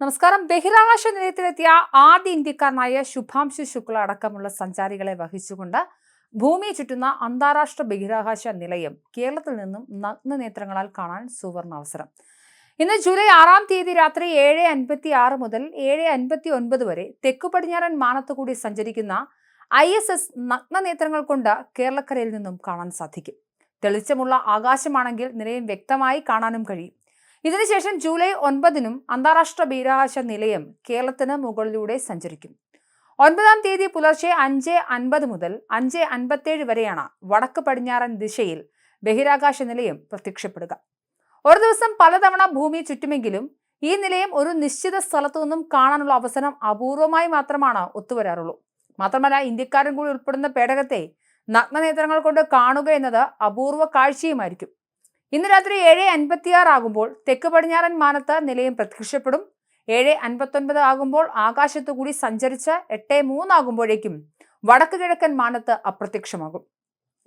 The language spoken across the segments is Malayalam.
നമസ്കാരം. ബഹിരാകാശ നിലയത്തിലെത്തിയ ആദ്യ ഇന്ത്യക്കാരനായ ശുഭാംശു ശുക്ല അടക്കമുള്ള സഞ്ചാരികളെ വഹിച്ചുകൊണ്ട് ഭൂമിയെ ചുറ്റുന്ന അന്താരാഷ്ട്ര ബഹിരാകാശ നിലയം കേരളത്തിൽ നിന്നും നഗ്ന നേത്രങ്ങളാൽ കാണാൻ സുവർണ അവസരം. ഇന്ന് ജൂലൈ ആറാം തീയതി രാത്രി ഏഴ് അൻപത്തി ആറ് മുതൽ ഏഴ് അൻപത്തി ഒൻപത് വരെ തെക്കു പടിഞ്ഞാറൻ മാനത്തു കൂടി സഞ്ചരിക്കുന്ന ഐ എസ് എസ് നഗ്ന നേത്രങ്ങൾ കൊണ്ട് കേരളക്കരയിൽ നിന്നും കാണാൻ സാധിക്കും. തെളിച്ചമുള്ള ആകാശമാണെങ്കിൽ നിലയം വ്യക്തമായി കാണാനും കഴിയും. ഇതിനുശേഷം ജൂലൈ ഒൻപതിനും അന്താരാഷ്ട്ര ബഹിരാകാശ നിലയം കേരളത്തിന് മുകളിലൂടെ സഞ്ചരിക്കും. ഒൻപതാം തീയതി പുലർച്ചെ അഞ്ച് അൻപത് മുതൽ അഞ്ച് അൻപത്തേഴ് വരെയാണ് വടക്ക് പടിഞ്ഞാറൻ ദിശയിൽ ബഹിരാകാശ നിലയം പ്രത്യക്ഷപ്പെടുക. ഒരു ദിവസം പലതവണ ഭൂമി ചുറ്റുമെങ്കിലും ഈ നിലയം ഒരു നിശ്ചിത സ്ഥലത്തു നിന്നും കാണാനുള്ള അവസരം അപൂർവമായി മാത്രമാണ് ഒത്തുവരാറുള്ളൂ. മാത്രമല്ല ഇന്ത്യക്കാരും കൂടി ഉൾപ്പെടുന്ന പേടകത്തെ നഗ്നനേത്രങ്ങൾ കൊണ്ട് കാണുക എന്നത് അപൂർവ കാഴ്ചയുമായിരിക്കും. ഇന്ന് രാത്രി ഏഴ് അൻപത്തിയാറ് ആകുമ്പോൾ തെക്ക് പടിഞ്ഞാറൻ മാനത്ത് നിലയം പ്രത്യക്ഷപ്പെടും. ഏഴ് അൻപത്തൊൻപത് ആകുമ്പോൾ ആകാശത്തു കൂടി സഞ്ചരിച്ച് എട്ട് മൂന്നാകുമ്പോഴേക്കും വടക്ക് കിഴക്കൻ മാനത്ത് അപ്രത്യക്ഷമാകും.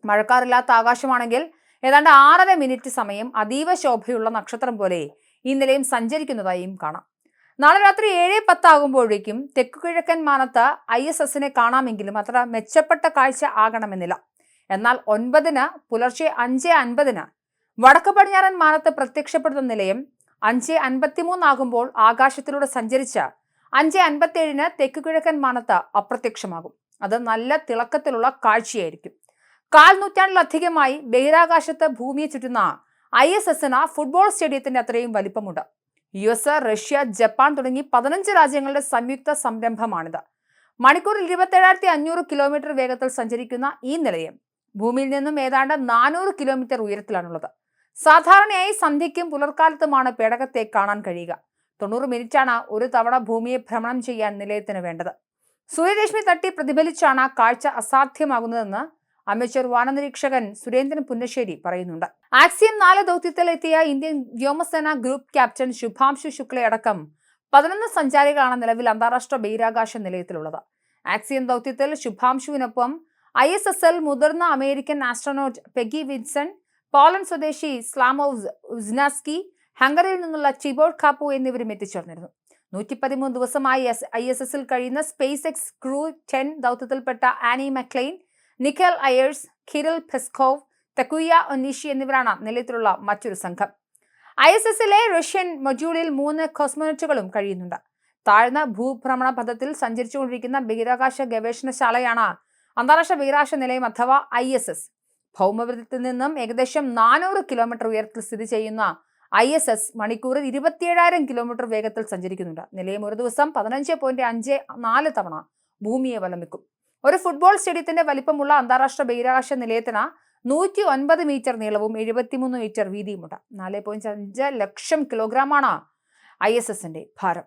മഴക്കാറില്ലാത്ത ആകാശമാണെങ്കിൽ ഏതാണ്ട് ആറര മിനിറ്റ് സമയം അതീവ ശോഭയുള്ള നക്ഷത്രം പോലെ ഈ നിലയം സഞ്ചരിക്കുന്നതായും കാണാം. നാളെ രാത്രി ഏഴ് പത്താകുമ്പോഴേക്കും തെക്കു കിഴക്കൻ മാനത്ത് ഐ എസ് എസിനെ കാണാമെങ്കിലും അത്ര മെച്ചപ്പെട്ട കാഴ്ച ആകണമെന്നില്ല. എന്നാൽ ഒൻപതിന് പുലർച്ചെ അഞ്ച് അൻപതിന് വടക്ക് പടിഞ്ഞാറൻ മാനത്ത് പ്രത്യക്ഷപ്പെടുന്ന നിലയം അഞ്ച് അൻപത്തിമൂന്നാകുമ്പോൾ ആകാശത്തിലൂടെ സഞ്ചരിച്ച അഞ്ച് അൻപത്തേഴിന് തെക്ക് കിഴക്കൻ മാനത്ത് അപ്രത്യക്ഷമാകും. അത് നല്ല തിളക്കത്തിലുള്ള കാഴ്ചയായിരിക്കും. കാൽ നൂറ്റാണ്ടിലധികമായി ബഹിരാകാശത്ത് ഭൂമിയെ ചുറ്റുന്ന ഐ എസ് എസിന് ഫുട്ബോൾ സ്റ്റേഡിയത്തിന്റെ അത്രയും വലിപ്പമുണ്ട്. യു എസ് റഷ്യ ജപ്പാൻ തുടങ്ങി പതിനഞ്ച് രാജ്യങ്ങളുടെ സംയുക്ത സംരംഭമാണിത്. മണിക്കൂറിൽ ഇരുപത്തേഴായിരത്തി അഞ്ഞൂറ് കിലോമീറ്റർ വേഗത്തിൽ സഞ്ചരിക്കുന്ന ഈ നിലയം ഭൂമിയിൽ നിന്നും ഏതാണ്ട് നാനൂറ് കിലോമീറ്റർ ഉയരത്തിലാണുള്ളത്. സാധാരണയായി സന്ധ്യയ്ക്കും പുലർക്കാലത്തുമാണ് പേടകത്തെ കാണാൻ കഴിയുക. തൊണ്ണൂറ് മിനിറ്റാണ് ഒരു തവണ ഭൂമിയെ ഭ്രമണം ചെയ്യാൻ നിലയത്തിന് വേണ്ടത്. സൂര്യരശ്മി തട്ടി പ്രതിഫലിച്ചാണ് കാഴ്ച അസാധ്യമാകുന്നതെന്ന് അമേച്ചർ വാനനിരീക്ഷകൻ സുരേന്ദ്രൻ പുന്നശ്ശേരി പറയുന്നുണ്ട്. ആക്സിയം നാല് ദൗത്യത്തിലെത്തിയ ഇന്ത്യൻ വ്യോമസേന ഗ്രൂപ്പ് ക്യാപ്റ്റൻ ശുഭാംശു ശുക്ലയടക്കം പതിനൊന്ന് സഞ്ചാരികളാണ് നിലവിൽ അന്താരാഷ്ട്ര ബഹിരാകാശ നിലയത്തിലുള്ളത്. ആക്സിയം ദൗത്യത്തിൽ ശുഭാംശുവിനൊപ്പം ഐ എസ് എസ് എൽ മുതിർന്ന American astronaut Peggy Whitson Poland സ്വദേശി സ്ലാമോവ് ഉസ്നാസ്കി ഹംഗറിയിൽ നിന്നുള്ള ചിബോർഡ് കാപ്പു എന്നിവരും എത്തിച്ചേർന്നിരുന്നു. നൂറ്റി പതിമൂന്ന് ദിവസമായി ഐ എസ് എസിൽ കഴിയുന്ന space X crew ten ദൗത്യത്തിൽപ്പെട്ട Anne McClain Nichole Ayers Kirill Peskov Takuya Onishi എന്നിവരാണ് നിലയത്തിലുള്ള മറ്റൊരു സംഘം. ഐ എസ് എസിലെ റഷ്യൻ മൊഡ്യൂളിൽ മൂന്ന് കോസ്മോനറ്റുകളും കഴിയുന്നുണ്ട്. താഴ്ന്ന ഭൂഭ്രമണ പഥത്തിൽ സഞ്ചരിച്ചുകൊണ്ടിരിക്കുന്ന ബഹിരാകാശ ഗവേഷണശാലയാണ് അന്താരാഷ്ട്ര ബഹിരാകാശ നിലയം അഥവാ ഐ എസ് എസ്. ഭൗമപഥത്തിൽ നിന്നും ഏകദേശം നാനൂറ് കിലോമീറ്റർ ഉയരത്തിൽ സ്ഥിതി ചെയ്യുന്ന ഐ എസ് എസ് മണിക്കൂറിൽ ഇരുപത്തിയേഴായിരം കിലോമീറ്റർ വേഗത്തിൽ സഞ്ചരിക്കുന്നുണ്ട്. നിലയം ഒരു ദിവസം പതിനഞ്ച് പോയിന്റ് അഞ്ച് നാല് തവണ ഭൂമിയെ വലമിക്കും. ഒരു ഫുട്ബോൾ സ്റ്റേഡിയത്തിന്റെ വലിപ്പമുള്ള അന്താരാഷ്ട്ര ബഹിരാകാശ നിലയത്തിന് നൂറ്റി ഒൻപത് മീറ്റർ നീളവും എഴുപത്തിമൂന്ന് മീറ്റർ വീതിയുമുണ്ട്. നാല് പോയിന്റ് അഞ്ച് ലക്ഷം കിലോഗ്രാമാണ് ഐ എസ് എസിന്റെ ഭാരം.